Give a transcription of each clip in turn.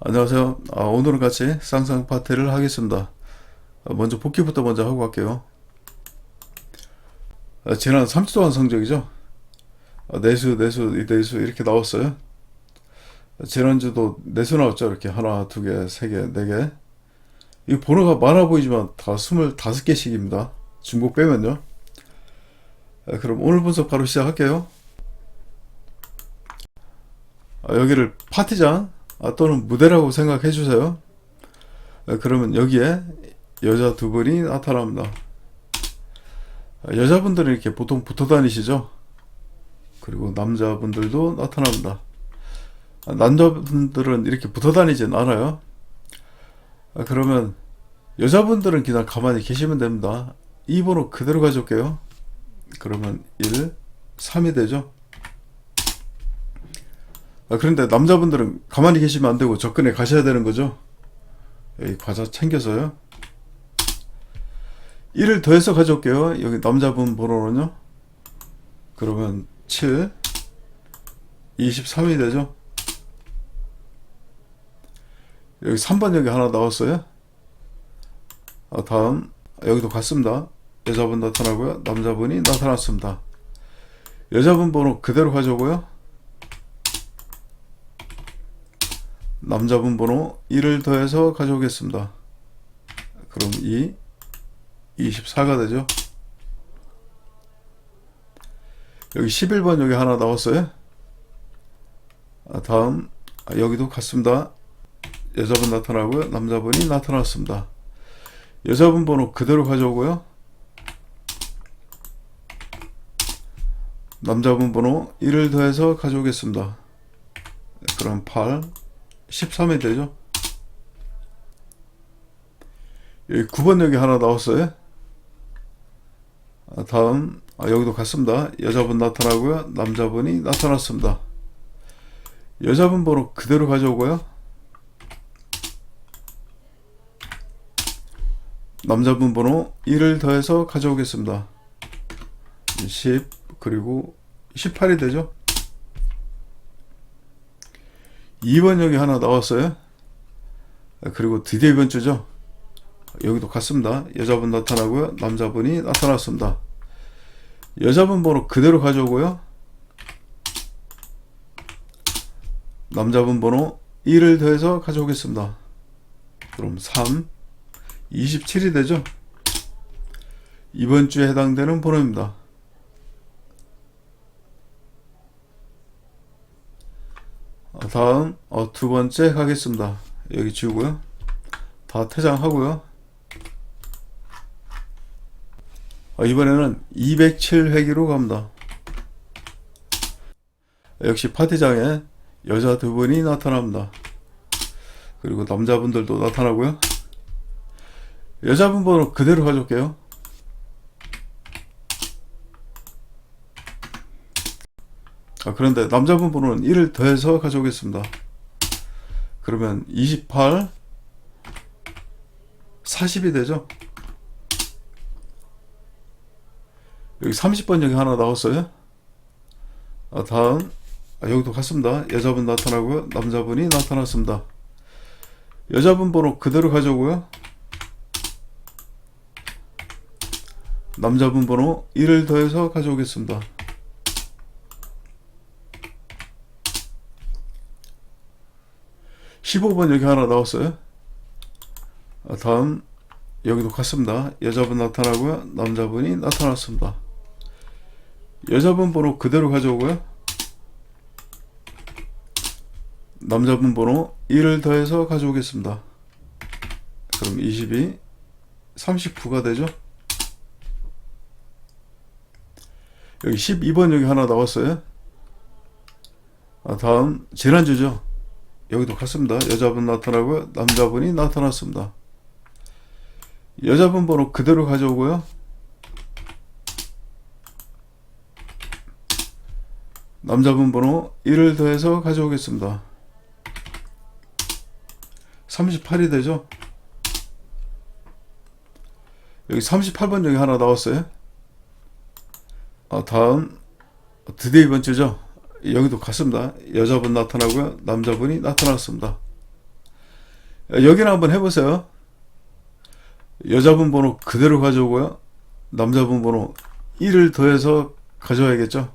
안녕하세요. 아, 오늘은 같이 쌍쌍 파티를 하겠습니다. 아, 먼저 복귀부터 먼저 하고 갈게요. 아, 지난 3주 동안 성적이죠. 아, 내수, 내수, 내수 이렇게 나왔어요. 아, 지난주도 내수 나왔죠. 이렇게 하나, 두 개, 세 개, 네 개. 이 번호가 많아 보이지만 다 25개씩입니다. 중복 빼면요. 아, 그럼 오늘 분석 바로 시작할게요. 아, 여기를 파티장 아, 또는 무대라고 생각해 주세요. 아, 그러면 여기에 여자 두 분이 나타납니다. 아, 여자분들은 이렇게 보통 붙어 다니시죠? 그리고 남자분들도 나타납니다. 아, 남자분들은 이렇게 붙어 다니진 않아요. 아, 그러면 여자분들은 그냥 가만히 계시면 됩니다. 이 번호 그대로 가져올게요. 그러면 1, 3이 되죠? 아, 그런데 남자분들은 가만히 계시면 안 되고 접근해 가셔야 되는 거죠. 여기 과자 챙겨서요. 1을 더해서 가져올게요. 여기 남자분 번호는요. 그러면 7, 23이 되죠. 여기 3번 여기 하나 나왔어요. 아, 다음 여기도 같습니다. 여자분 나타나고요. 남자분이 나타났습니다. 여자분 번호 그대로 가져오고요. 남자분 번호 1을 더해서 가져오겠습니다. 그럼 2, 24가 되죠. 여기 11번 여기 하나 나왔어요. 아, 다음 아, 여기도 같습니다. 여자분 나타나고요. 남자분이 나타났습니다. 여자분 번호 그대로 가져오고요. 남자분 번호 1을 더해서 가져오겠습니다. 그럼 8, 13이 되죠. 여기 9번 여기 하나 나왔어요. 아, 다음 아, 여기도 같습니다. 여자분 나타나고요. 남자분이 나타났습니다. 여자분 번호 그대로 가져오고요. 남자분 번호 1을 더해서 가져오겠습니다. 10 그리고 18이 되죠. 2번 여기 하나 나왔어요. 아, 그리고 드디어 이번 주죠. 여기도 같습니다. 여자분 나타나고요. 남자분이 나타났습니다. 여자분 번호 그대로 가져오고요. 남자분 번호 1을 더해서 가져오겠습니다. 그럼 3, 27이 되죠. 이번 주에 해당되는 번호입니다. 다음 어, 두 번째 가겠습니다. 여기 지우고요. 다 퇴장하고요. 어, 이번에는 207회기로 갑니다. 역시 파티장에 여자 두 분이 나타납니다. 그리고 남자분들도 나타나고요. 여자분 번호 그대로 가져올게요. 아, 그런데 남자분 번호는 1을 더해서 가져오겠습니다. 그러면 28, 40이 되죠? 여기 30번 여기 하나 나왔어요. 아, 다음 아, 여기도 같습니다. 여자분 나타나고요. 남자분이 나타났습니다. 여자분 번호 그대로 가져오고요. 남자분 번호 1을 더해서 가져오겠습니다. 십오 번 여기 하나 나왔어요. 아, 다음 여기도 같습니다. 여자분 나타나고요. 남자분이 나타났습니다. 여자분 번호 그대로 가져오고요. 남자분 번호 1을 더해서 가져오겠습니다. 그럼 22, 39가 되죠? 여기 12번 여기 하나 나왔어요. 아, 다음 지난주죠. 여기도 같습니다. 여자분 나타나고요. 남자분이 나타났습니다. 여자분 번호 그대로 가져오고요. 남자분 번호 1을 더해서 가져오겠습니다. 38이 되죠? 여기 38번 여기 하나 나왔어요. 아, 다음 드디어 이번 주죠. 여기도 같습니다. 여자분 나타나고요. 남자분이 나타났습니다. 여기는 한번 해보세요. 여자분 번호 그대로 가져오고요. 남자분 번호 1을 더해서 가져와야겠죠.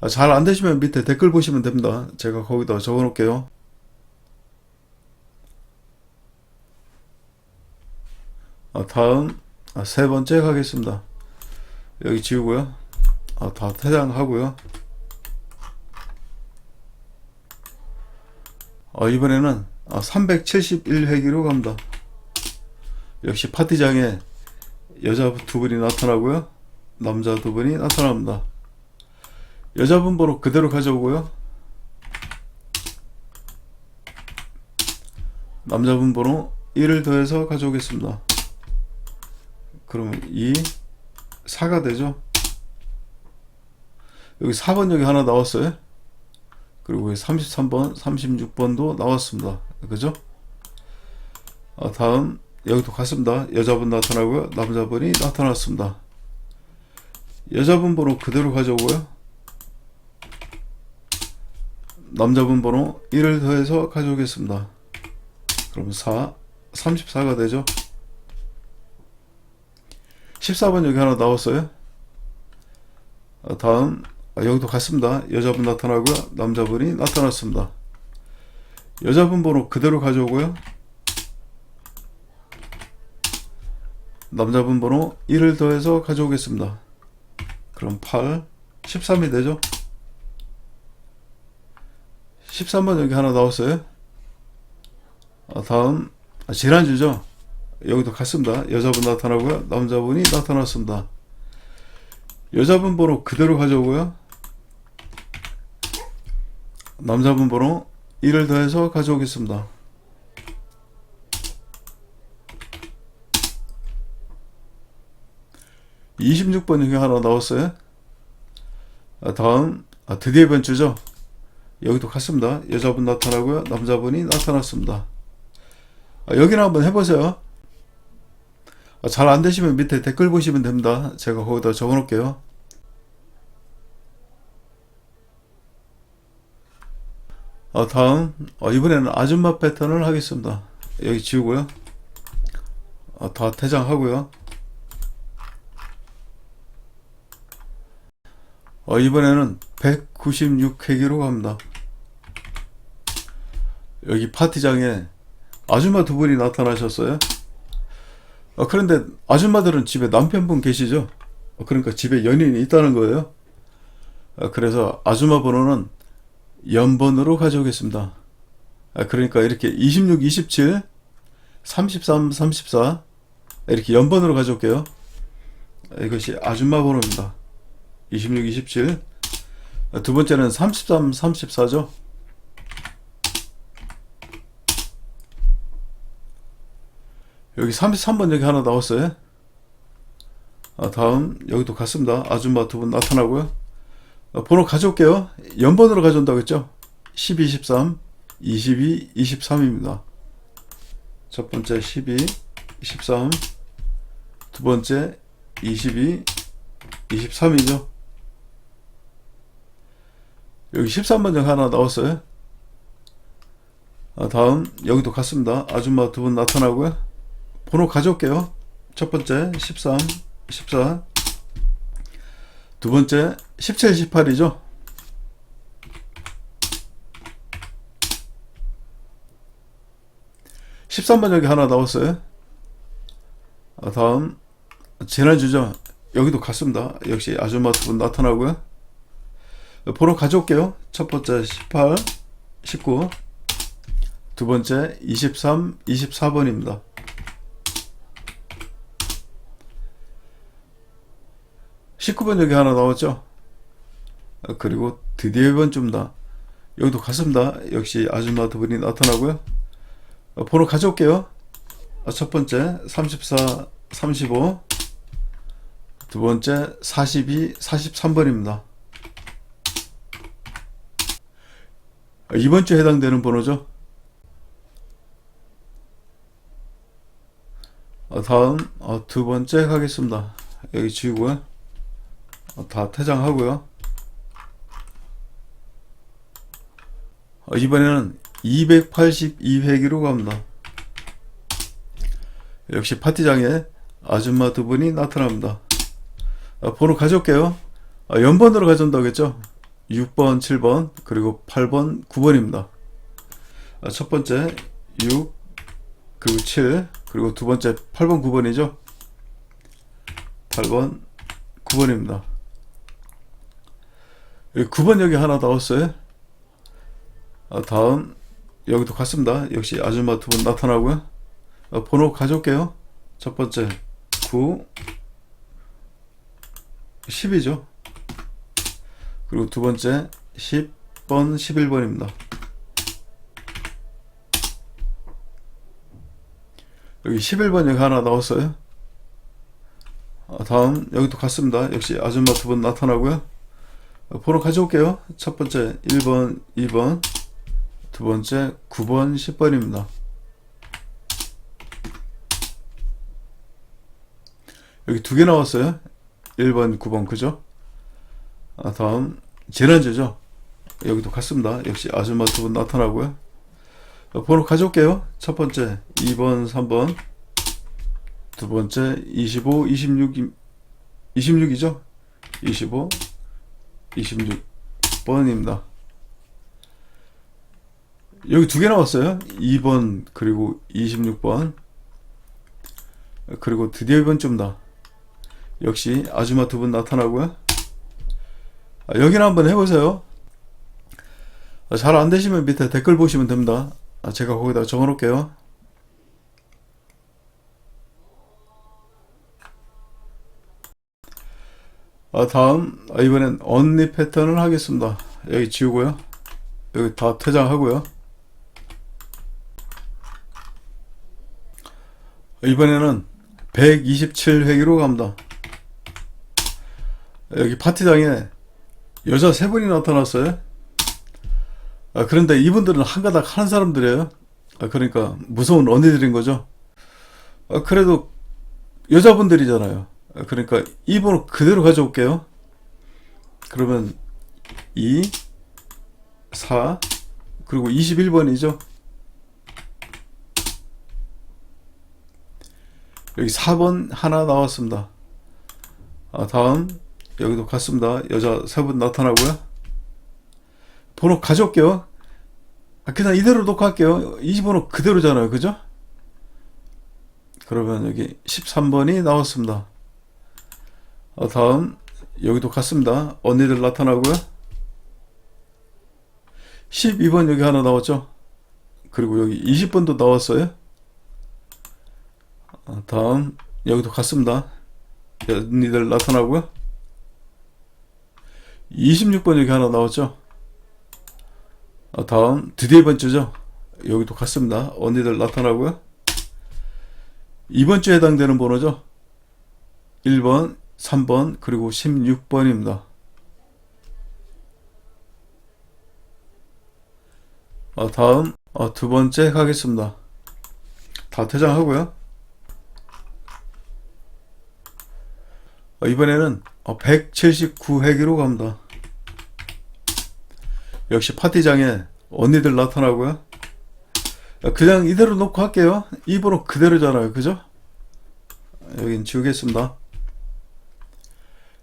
아, 잘안 되시면 밑에 댓글 보시면 됩니다. 제가 거기다 적어 놓을게요. 아, 다음 아, 세 번째 가겠습니다. 여기 지우고요. 아, 다 퇴장하고요. 아, 이번에는 아, 371회기로 갑니다. 역시 파티장에 여자 두 분이 나타나고요. 남자 두 분이 나타납니다. 여자분 번호 그대로 가져오고요. 남자분 번호 1을 더해서 가져오겠습니다. 그러면 2, 4가 되죠. 여기 4번 여기 하나 나왔어요. 그리고 여기 33번, 36번도 나왔습니다. 그죠? 아, 다음 여기도 같습니다. 여자분 나타나고요. 남자분이 나타났습니다. 여자분 번호 그대로 가져오고요. 남자분 번호 1을 더해서 가져오겠습니다. 그럼 4, 34가 되죠. 14번 여기 하나 나왔어요. 아, 다음 아, 여기도 같습니다. 여자분 나타나고요. 남자분이 나타났습니다. 여자분 번호 그대로 가져오고요. 남자분 번호 1을 더해서 가져오겠습니다. 그럼 8, 13이 되죠? 13번 여기 하나 나왔어요. 아, 다음 아, 지난주죠. 여기도 같습니다. 여자분 나타나고요. 남자분이 나타났습니다. 여자분 번호 그대로 가져오고요. 남자분 번호 1을 더해서 가져오겠습니다. (26번) 여기 하나 나왔어요. 아, 다음 아, 드디어 이번 주죠? 여기도 같습니다. 여자분 나타나고요. 남자분이 나타났습니다. 아, 여기는 한번 해보세요. 아, 잘 안되시면 밑에 댓글 보시면 됩니다. 제가 거기다 적어 놓을게요 아, 다음 어, 이번에는 아줌마 패턴을 하겠습니다. 여기 지우고요. 아, 다 퇴장하고요. 어, 이번에는 196회기로 갑니다. 여기 파티장에 아줌마 두 분이 나타나셨어요. 어, 그런데 아줌마들은 집에 남편분 계시죠? 어, 그러니까 집에 연인이 있다는 거예요. 어, 그래서 아줌마 번호는 연번으로 가져오겠습니다. 아, 그러니까 이렇게 26, 27, 33, 34 이렇게 연번으로 가져올게요. 아, 이것이 아줌마 번호입니다. 26, 27. 아, 두 번째는 33, 34죠. 여기 33번 여기 하나 나왔어요. 아, 다음 여기도 같습니다. 아줌마 두 분 나타나고요. 어, 번호 가져올게요. 연번으로 가져온다고 했죠? 12, 13, 22, 23입니다. 첫 번째 12, 13, 두 번째 22, 23이죠. 여기 13번 정 하나 나왔어요. 아, 다음 여기도 같습니다. 아줌마 두 분 나타나고요. 번호 가져올게요. 첫 번째 13, 14, 두 번째 17, 18이죠. (13번) 여기 하나 나왔어요. 아, 다음 지난주죠 여기도 같습니다. 역시 아줌마 두 분 나타나고요. 번호 가져올게요. 첫 번째 18 19 두 번째 23 24번입니다 십구 번 여기 하나 나왔죠? 아, 그리고 드디어 이번 주입니다. 여기도 같습니다. 역시 아줌마 두 분이 나타나고요. 아, 번호 가져올게요. 아, 첫 번째 34, 35, 두 번째 42, 43번입니다. 이번 주에 해당되는 번호죠. 다음 두 번째 가겠습니다. 여기 지우고요. 어, 다 퇴장하고요. 어, 이번에는 282회기로 갑니다. 역시 파티장에 아줌마 두 분이 나타납니다. 아, 번호 가져올게요. 아, 연번으로 가져온다고 했죠? 6번, 7번, 그리고 8번, 9번입니다. 아, 첫 번째 6, 그리고 7, 그리고 두 번째 8번, 9번이죠? 8번, 9번입니다. 여기 9번 여기 하나 나왔어요. 아, 다음 여기도 같습니다. 역시 아줌마 두 분 나타나고요. 아, 번호 가져올게요. 첫 번째 9, 10이죠. 그리고 두 번째 10번, 11번입니다. 여기 11번 여기 하나 나왔어요. 아, 다음 여기도 같습니다. 역시 아줌마 두 분 나타나고요. 어, 번호 가져올게요. 첫 번째 1번, 2번, 두 번째 9번, 10번입니다. 여기 두 개 나왔어요. 1번, 9번, 그죠? 아, 다음 지난주죠. 여기도 같습니다. 역시 아줌마 두 분 나타나고요. 어, 번호 가져올게요. 첫 번째 2번, 3번, 두 번째 25, 26, 26이죠? 25, 26번입니다. 여기 두 개 나왔어요. 2번 그리고 26번 그리고 드디어 이번 쯤다. 역시 아줌마 두 분 나타나고요. 아, 여기는 한번 해보세요. 잘안 되시면 밑에 댓글 보시면 됩니다. 아, 제가 거기다 적어놓을게요. 아, 다음 아, 이번엔 언니 패턴을 하겠습니다. 여기 지우고요. 여기 다 퇴장하고요. 이번에는 127회기로 갑니다. 여기 파티장에 여자 세 분이 나타났어요. 아, 그런데 이분들은 한 가닥 하는 사람들이에요. 아, 그러니까 무서운 언니들인 거죠. 아, 그래도 여자분들이잖아요. 아, 그러니까 이 번호 그대로 가져올게요. 그러면 2, 4, 그리고 21번이죠. 여기 4번 하나 나왔습니다. 아, 다음 여기도 같습니다. 여자 세분 나타나고요. 번호 가져올게요. 아, 그냥 이대로 놓고 할게요. 이 번호 그대로잖아요. 그죠? 그러면 여기 13번이 나왔습니다. 아, 다음 여기도 같습니다. 언니들 나타나고요. 12번 여기 하나 나왔죠? 그리고 여기 20번도 나왔어요. 아, 다음 여기도 같습니다. 언니들 나타나고요. 26번 여기 하나 나왔죠? 아, 다음 드디어 이번 주죠. 여기도 같습니다. 언니들 나타나고요. 이번 주에 해당되는 번호죠. 1번, 3번, 그리고 16번입니다. 아, 다음 아, 두 번째 가겠습니다. 다 퇴장하고요. 아, 이번에는 179회기로 갑니다. 역시 파티장에 언니들 나타나고요. 그냥 이대로 놓고 할게요. 이 번호 그대로잖아요. 그죠? 여긴 지우겠습니다.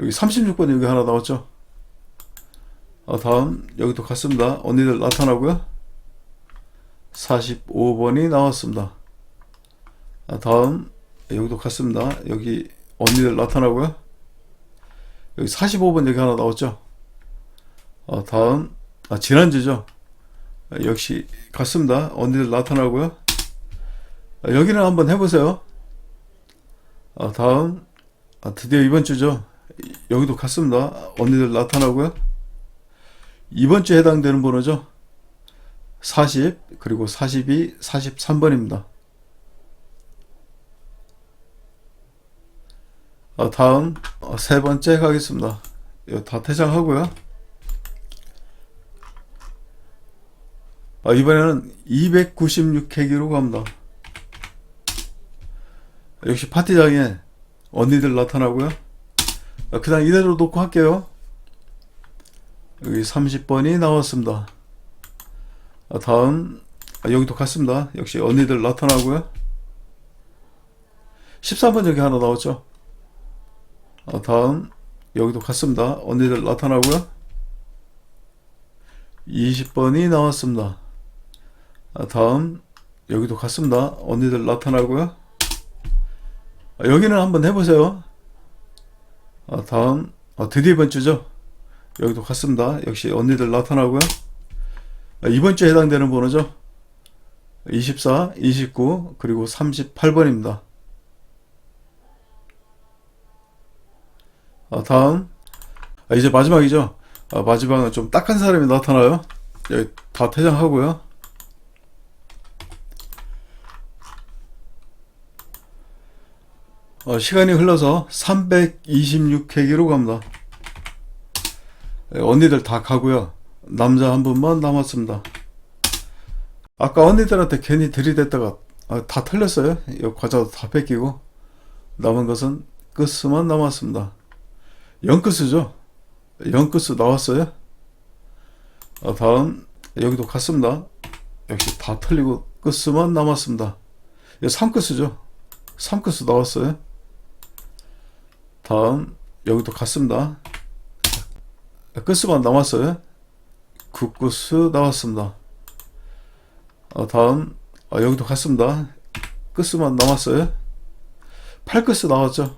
여기 36번 여기 하나 나왔죠? 아, 다음 여기도 같습니다. 언니들 나타나고요. 45번이 나왔습니다. 아, 다음 여기도 같습니다. 여기 언니들 나타나고요. 여기 45번 여기 하나 나왔죠? 아, 다음 아, 지난주죠. 아, 역시 같습니다. 언니들 나타나고요. 아, 여기는 한번 해보세요. 아, 다음 아, 드디어 이번 주죠. 여기도 같습니다. 언니들 나타나고요. 이번 주에 해당되는 번호죠. 40 그리고 42, 43번입니다. 아, 다음 어, 세 번째 가겠습니다. 다 퇴장하고요. 아, 이번에는 296회기로 갑니다. 역시 파티장에 언니들 나타나고요. 아, 그냥 이대로 놓고 할게요. 여기 30번이 나왔습니다. 아, 다음 아, 여기도 같습니다. 역시 언니들 나타나고요. 13번 여기 하나 나왔죠. 아, 다음 여기도 같습니다. 언니들 나타나고요. 20번이 나왔습니다. 아, 다음 여기도 같습니다. 언니들 나타나고요. 아, 여기는 한번 해보세요. 아, 다음 아, 드디어 이번 주죠. 여기도 같습니다. 역시 언니들 나타나고요. 아, 이번 주에 해당되는 번호죠. 24, 29, 그리고 38번입니다. 아, 다음. 아, 이제 마지막이죠. 아, 마지막은 좀 딱한 사람이 나타나요. 여기 다 퇴장하고요. 어, 시간이 흘러서 326회기로 갑니다. 예, 언니들 다 가고요. 남자 한 분만 남았습니다. 아까 언니들한테 괜히 들이댔다가 아, 다 틀렸어요. 이 과자도 다 뺏기고 남은 것은 끝수만 남았습니다. 영끝수죠. 영끝수 나왔어요. 아, 다음 여기도 같습니다. 역시 다 틀리고 끝수만 남았습니다. 이거 3끝수죠. 3끝수 나왔어요. 다음 여기도 같습니다. 끝수만 남았어요. 9끝수 나왔습니다. 어, 다음 아, 여기도 같습니다. 끝수만 남았어요. 8끝수 나왔죠.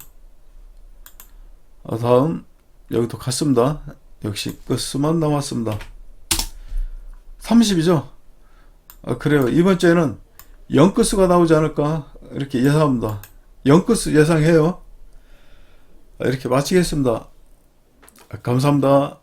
아, 다음 여기도 같습니다. 역시 끝수만 남았습니다. 30이죠. 아, 그래요. 이번 주에는 0끝수가 나오지 않을까 이렇게 예상합니다. 0끝수 예상해요. 아, 이렇게 마치겠습니다. 아, 감사합니다.